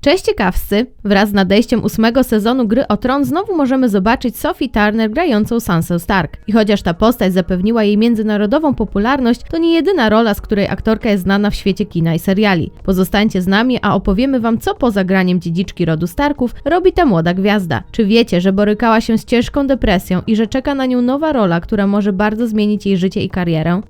Cześć ciekawscy! Wraz z nadejściem ósmego sezonu Gry o Tron znowu możemy zobaczyć Sophie Turner grającą Sansa Stark. I chociaż ta postać zapewniła jej międzynarodową popularność, to nie jedyna rola, z której aktorka jest znana w świecie kina i seriali. Pozostańcie z nami, a opowiemy wam, co poza graniem dziedziczki rodu Starków robi ta młoda gwiazda. Czy wiecie, że borykała się z ciężką depresją i że czeka na nią nowa rola, która może bardzo zmienić jej życie i karierę?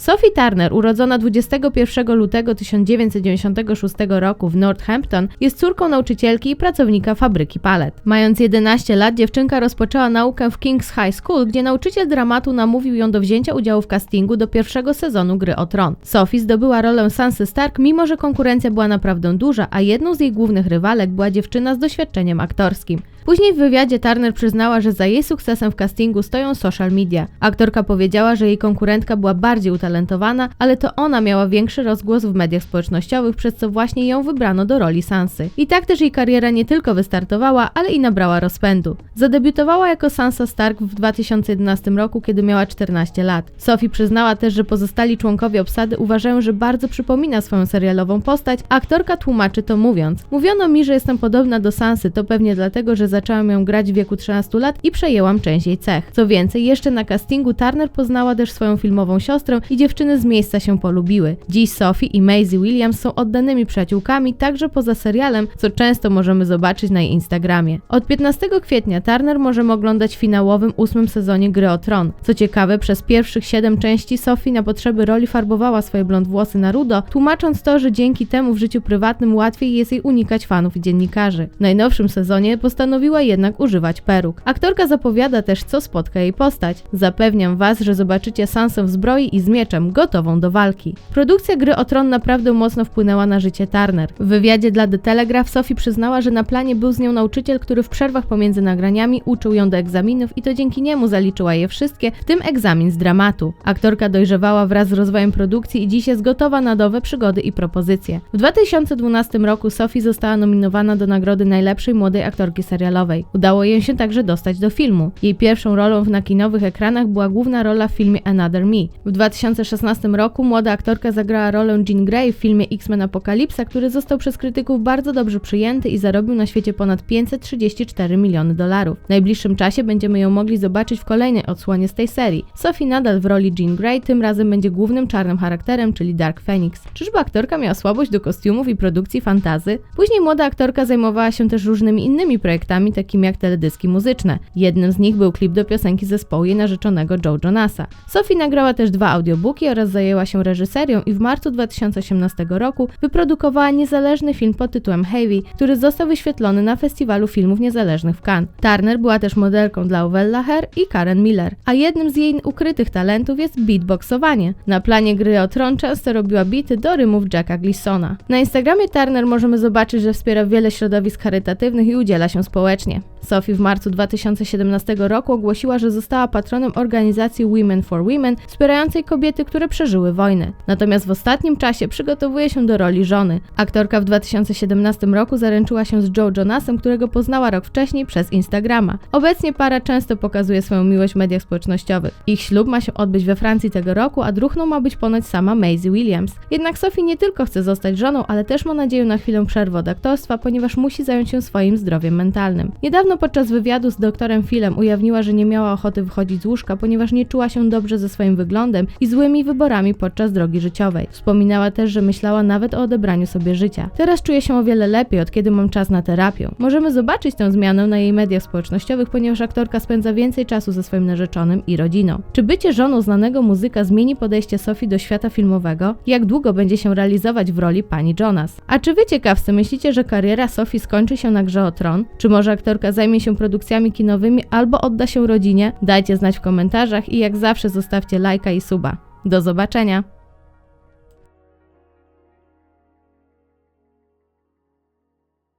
Sophie Turner, urodzona 21 lutego 1996 roku w Northampton, jest córką nauczycielki i pracownika fabryki palet. Mając 11 lat, dziewczynka rozpoczęła naukę w King's High School, gdzie nauczyciel dramatu namówił ją do wzięcia udziału w castingu do pierwszego sezonu Gry o Tron. Sophie zdobyła rolę Sansy Stark, mimo że konkurencja była naprawdę duża, a jedną z jej głównych rywalek była dziewczyna z doświadczeniem aktorskim. Później w wywiadzie Turner przyznała, że za jej sukcesem w castingu stoją social media. Aktorka powiedziała, że jej konkurentka była bardziej utalentowana, ale to ona miała większy rozgłos w mediach społecznościowych, przez co właśnie ją wybrano do roli Sansy. I tak też jej kariera nie tylko wystartowała, ale i nabrała rozpędu. Zadebiutowała jako Sansa Stark w 2011 roku, kiedy miała 14 lat. Sophie przyznała też, że pozostali członkowie obsady uważają, że bardzo przypomina swoją serialową postać, a aktorka tłumaczy to mówiąc: Mówiono mi, że jestem podobna do Sansy, to pewnie dlatego, że zaczęłam ją grać w wieku 13 lat i przejęłam część jej cech. Co więcej, jeszcze na castingu Turner poznała też swoją filmową siostrę i dziewczyny z miejsca się polubiły. Dziś Sophie i Maisie Williams są oddanymi przyjaciółkami także poza serialem, co często możemy zobaczyć na jej Instagramie. Od 15 kwietnia Turner możemy oglądać w finałowym ósmym sezonie Gry o Tron. Co ciekawe, przez pierwszych 7 części Sophie na potrzeby roli farbowała swoje blond włosy na rudo, tłumacząc to, że dzięki temu w życiu prywatnym łatwiej jest jej unikać fanów i dziennikarzy. W najnowszym sezonie postanowiła postanowiła jednak używać peruk. Aktorka zapowiada też, co spotka jej postać. Zapewniam was, że zobaczycie Sansę w zbroi i z mieczem, gotową do walki. Produkcja gry o tron naprawdę mocno wpłynęła na życie Turner. W wywiadzie dla The Telegraph Sophie przyznała, że na planie był z nią nauczyciel, który w przerwach pomiędzy nagraniami uczył ją do egzaminów i to dzięki niemu zaliczyła je wszystkie, w tym egzamin z dramatu. Aktorka dojrzewała wraz z rozwojem produkcji i dziś jest gotowa na nowe przygody i propozycje. W 2012 roku Sophie została nominowana do nagrody najlepszej młodej aktorki serialowej serialowej. Udało jej się także dostać do filmu. Jej pierwszą rolą na kinowych ekranach była główna rola w filmie Another Me. W 2016 roku młoda aktorka zagrała rolę Jean Grey w filmie X-Men Apokalipsa, który został przez krytyków bardzo dobrze przyjęty i zarobił na świecie ponad 534 miliony dolarów. W najbliższym czasie będziemy ją mogli zobaczyć w kolejnej odsłonie z tej serii. Sophie nadal w roli Jean Grey, tym razem będzie głównym czarnym charakterem, czyli Dark Phoenix. Czyżby aktorka miała słabość do kostiumów i produkcji fantazy? Później młoda aktorka zajmowała się też różnymi innymi projektami, projektami takimi jak teledyski muzyczne. Jednym z nich był klip do piosenki zespołu jej narzeczonego Joe Jonasa. Sophie nagrała też dwa audiobooki oraz zajęła się reżyserią i w marcu 2018 roku wyprodukowała niezależny film pod tytułem Heavy, który został wyświetlony na Festiwalu Filmów Niezależnych w Cannes. Turner była też modelką dla Ovella Hair i Karen Miller, a jednym z jej ukrytych talentów jest beatboxowanie. Na planie gry o tron często robiła bity do rymów Jacka Glissona. Na Instagramie Turner możemy zobaczyć, że wspiera wiele środowisk charytatywnych i udziela się społecznie społecznie. Sophie w marcu 2017 roku ogłosiła, że została patronem organizacji Women for Women, wspierającej kobiety, które przeżyły wojnę. Natomiast w ostatnim czasie przygotowuje się do roli żony. Aktorka w 2017 roku zaręczyła się z Joe Jonasem, którego poznała rok wcześniej przez Instagrama. Obecnie para często pokazuje swoją miłość w mediach społecznościowych. Ich ślub ma się odbyć we Francji tego roku, a druhną ma być ponoć sama Maisie Williams. Jednak Sophie nie tylko chce zostać żoną, ale też ma nadzieję na chwilę przerwy od aktorstwa, ponieważ musi zająć się swoim zdrowiem mentalnym. Niedawno podczas wywiadu z doktorem Philem ujawniła, że nie miała ochoty wychodzić z łóżka, ponieważ nie czuła się dobrze ze swoim wyglądem i złymi wyborami podczas drogi życiowej. Wspominała też, że myślała nawet o odebraniu sobie życia. Teraz czuje się o wiele lepiej, od kiedy mam czas na terapię. Możemy zobaczyć tę zmianę na jej mediach społecznościowych, ponieważ aktorka spędza więcej czasu ze swoim narzeczonym i rodziną. Czy bycie żoną znanego muzyka zmieni podejście Sophie do świata filmowego? Jak długo będzie się realizować w roli pani Jonas? A czy wy ciekawcy myślicie, że kariera Sophie skończy się na grze o tron? Czy może aktorka zajmie się produkcjami kinowymi albo odda się rodzinie? Dajcie znać w komentarzach i jak zawsze zostawcie lajka i suba. Do zobaczenia!